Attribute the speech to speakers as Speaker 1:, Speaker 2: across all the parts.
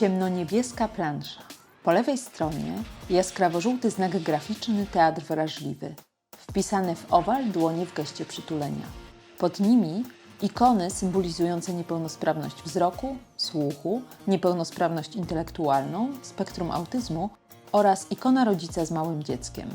Speaker 1: Ciemnoniebieska plansza. Po lewej stronie jaskrawo-żółty znak graficzny Teatr Wrażliwy, wpisane w owal dłonie w geście przytulenia. Pod nimi ikony symbolizujące niepełnosprawność wzroku, słuchu, niepełnosprawność intelektualną, spektrum autyzmu oraz ikona rodzica z małym dzieckiem.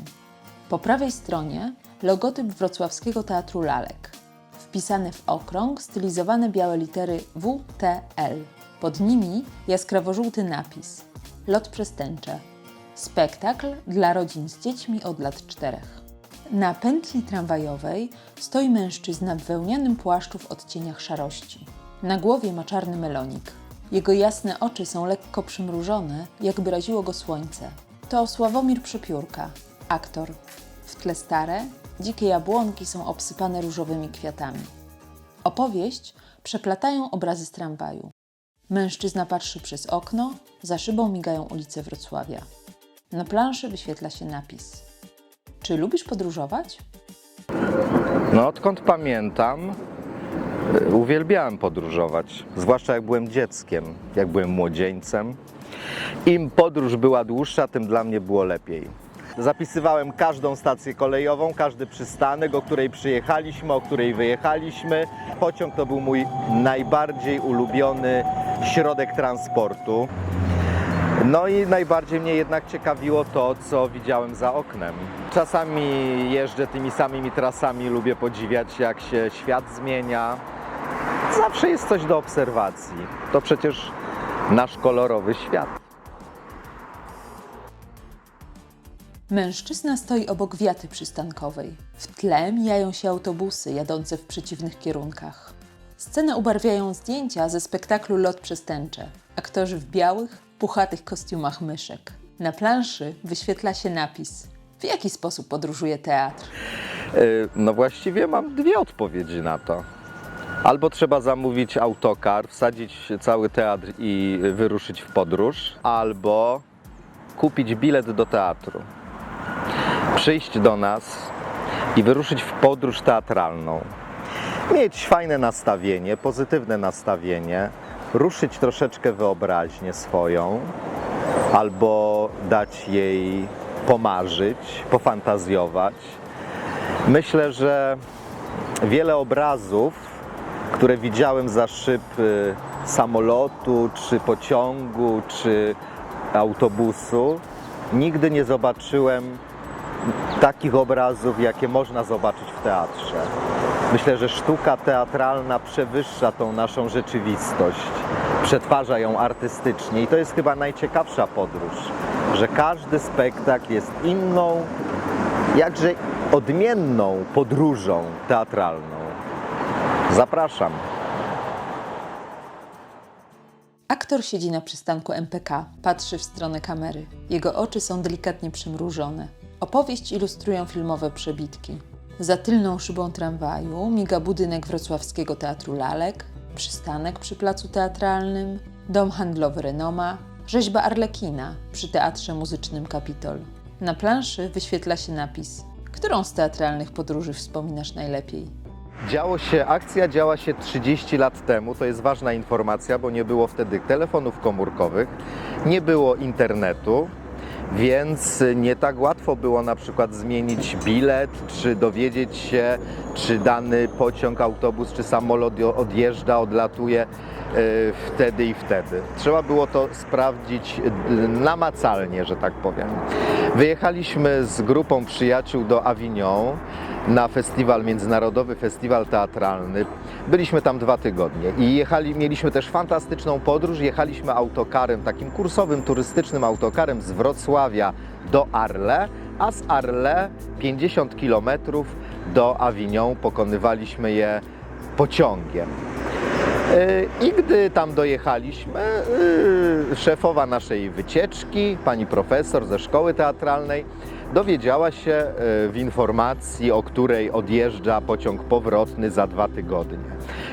Speaker 1: Po prawej stronie logotyp Wrocławskiego Teatru Lalek. Wpisane w okrąg stylizowane białe litery WTL. Pod nimi jaskrawo-żółty napis Lot przestępcze. Spektakl dla rodzin z dziećmi od lat czterech. Na pętli tramwajowej stoi mężczyzna w wełnianym płaszczu w odcieniach szarości. Na głowie ma czarny melonik. Jego jasne oczy są lekko przymrużone, jakby raziło go słońce. To Sławomir Przypiórka, aktor. W tle stare, dzikie jabłonki są obsypane różowymi kwiatami. Opowieść przeplatają obrazy z tramwaju. Mężczyzna patrzy przez okno, za szybą migają ulice Wrocławia. Na planszy wyświetla się napis. Czy lubisz podróżować?
Speaker 2: No, odkąd pamiętam, y, uwielbiałem podróżować. Zwłaszcza jak byłem dzieckiem, jak byłem młodzieńcem. Im podróż była dłuższa, tym dla mnie było lepiej. Zapisywałem każdą stację kolejową, każdy przystanek, o której przyjechaliśmy, o której wyjechaliśmy. Pociąg to był mój najbardziej ulubiony środek transportu. No i najbardziej mnie jednak ciekawiło to, co widziałem za oknem. Czasami jeżdżę tymi samymi trasami, lubię podziwiać, jak się świat zmienia. Zawsze jest coś do obserwacji. To przecież nasz kolorowy świat.
Speaker 1: Mężczyzna stoi obok wiaty przystankowej. W tle mijają się autobusy jadące w przeciwnych kierunkach. Scenę ubarwiają zdjęcia ze spektaklu Lot Przestępcze. Aktorzy w białych, puchatych kostiumach myszek. Na planszy wyświetla się napis. W jaki sposób podróżuje teatr?
Speaker 2: Yy, No właściwie mam dwie odpowiedzi na to. Albo trzeba zamówić autokar, wsadzić cały teatr i wyruszyć w podróż, albo kupić bilet do teatru. Przyjść do nas i wyruszyć w podróż teatralną. Mieć fajne nastawienie, pozytywne nastawienie, ruszyć troszeczkę wyobraźnię swoją, albo dać jej pomarzyć, pofantazjować. Myślę, że wiele obrazów, które widziałem za szyb y, samolotu, czy pociągu, czy autobusu, nigdy nie zobaczyłem takich obrazów, jakie można zobaczyć w teatrze. Myślę, że sztuka teatralna przewyższa tą naszą rzeczywistość, przetwarza ją artystycznie i to jest chyba najciekawsza podróż, że każdy spektakl jest inną, jakże odmienną podróżą teatralną. Zapraszam.
Speaker 1: Aktor siedzi na przystanku MPK, patrzy w stronę kamery. Jego oczy są delikatnie przymrużone. Opowieść ilustrują filmowe przebitki. Za tylną szybą tramwaju miga budynek Wrocławskiego Teatru Lalek, przystanek przy placu teatralnym, dom handlowy Renoma, rzeźba Arlekina przy Teatrze Muzycznym Kapitol. Na planszy wyświetla się napis Którą z teatralnych podróży wspominasz najlepiej?
Speaker 2: Działo się, akcja działa się 30 lat temu, to jest ważna informacja, bo nie było wtedy telefonów komórkowych, nie było internetu, więc nie tak łatwo było na przykład zmienić bilet, czy dowiedzieć się, czy dany pociąg, autobus, czy samolot odjeżdża, odlatuje e, wtedy i wtedy. Trzeba było to sprawdzić e, namacalnie, że tak powiem. Wyjechaliśmy z grupą przyjaciół do Avignon na festiwal, międzynarodowy festiwal teatralny. Byliśmy tam dwa tygodnie i jechali, mieliśmy też fantastyczną podróż. Jechaliśmy autokarem, takim kursowym, turystycznym autokarem z Wrocławia do Arles, a z Arles 50 km do Avignon. Pokonywaliśmy je pociągiem. Yy, I gdy tam dojechaliśmy, yy, szefowa naszej wycieczki, pani profesor ze szkoły teatralnej, dowiedziała się yy, w informacji, o której odjeżdża pociąg powrotny za dwa tygodnie.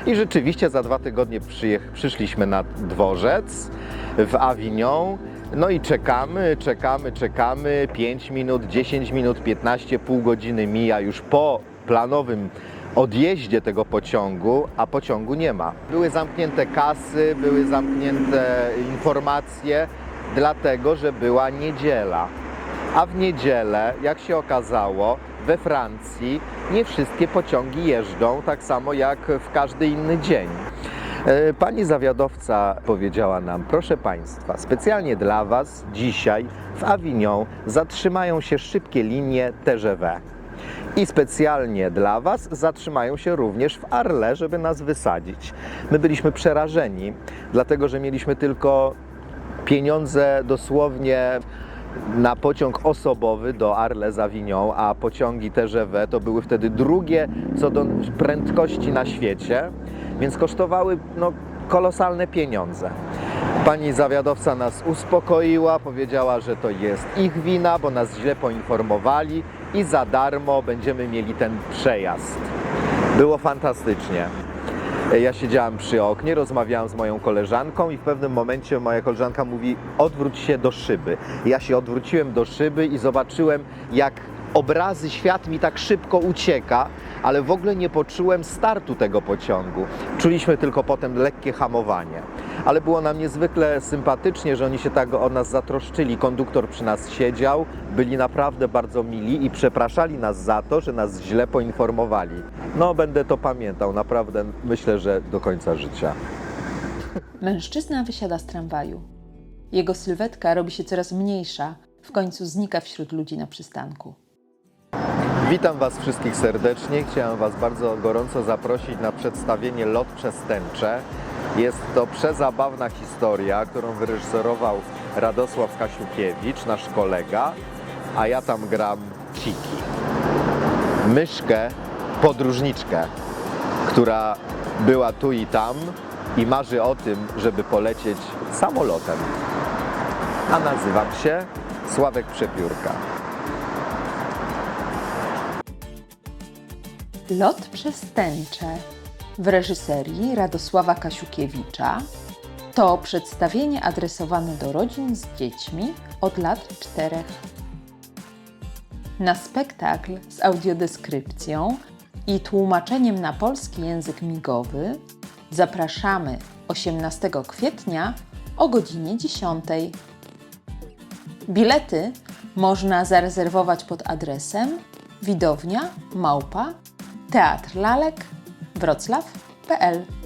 Speaker 2: I rzeczywiście za dwa tygodnie przyszliśmy na dworzec w Avignon. No i czekamy, czekamy, czekamy. 5 minut, 10 minut, 15, pół godziny mija już po planowym odjeździe tego pociągu, a pociągu nie ma. Były zamknięte kasy, były zamknięte informacje, dlatego że była niedziela. A w niedzielę, jak się okazało, we Francji nie wszystkie pociągi jeżdżą tak samo jak w każdy inny dzień. E, Pani zawiadowca powiedziała nam, proszę Państwa, specjalnie dla Was dzisiaj w Avignon zatrzymają się szybkie linie TGV. I specjalnie dla Was zatrzymają się również w Arle, żeby nas wysadzić. My byliśmy przerażeni, dlatego że mieliśmy tylko pieniądze dosłownie na pociąg osobowy do Arles Avignon, a pociągi TGV to były wtedy drugie co do prędkości na świecie, więc kosztowały no, kolosalne pieniądze. Pani zawiadowca nas uspokoiła, powiedziała, że to jest ich wina, bo nas źle poinformowali i za darmo będziemy mieli ten przejazd. Było fantastycznie. Ja siedziałem przy oknie, rozmawiałem z moją koleżanką i w pewnym momencie moja koleżanka mówi: odwróć się do szyby. Ja się odwróciłem do szyby i zobaczyłem, jak obrazy, świat mi tak szybko ucieka, ale w ogóle nie poczułem startu tego pociągu. Czuliśmy tylko potem lekkie hamowanie. Ale było nam niezwykle sympatycznie, że oni się tak o nas zatroszczyli. Konduktor przy nas siedział, byli naprawdę bardzo mili i przepraszali nas za to, że nas źle poinformowali. No, będę to pamiętał, naprawdę myślę, że do końca życia.
Speaker 1: Mężczyzna wysiada z tramwaju. Jego sylwetka robi się coraz mniejsza, w końcu znika wśród ludzi na przystanku.
Speaker 2: Witam Was wszystkich serdecznie. Chciałem Was bardzo gorąco zaprosić na przedstawienie Lot Przestępcze. Jest to przezabawna historia, którą wyreżyserował Radosław Kasiukiewicz, nasz kolega, a ja tam gram Ciki. Myszkę, podróżniczkę, która była tu i tam i marzy o tym, żeby polecieć samolotem. A nazywam się Sławek Przepiórka.
Speaker 1: Lot przestępcze w reżyserii Radosława Kasiukiewicza to przedstawienie adresowane do rodzin z dziećmi od lat czterech. Na spektakl z audiodeskrypcją i tłumaczeniem na polski język migowy zapraszamy 18 kwietnia o godzinie 10. Bilety można zarezerwować pod adresem widownia małpa teatrlalek wroclaw.pl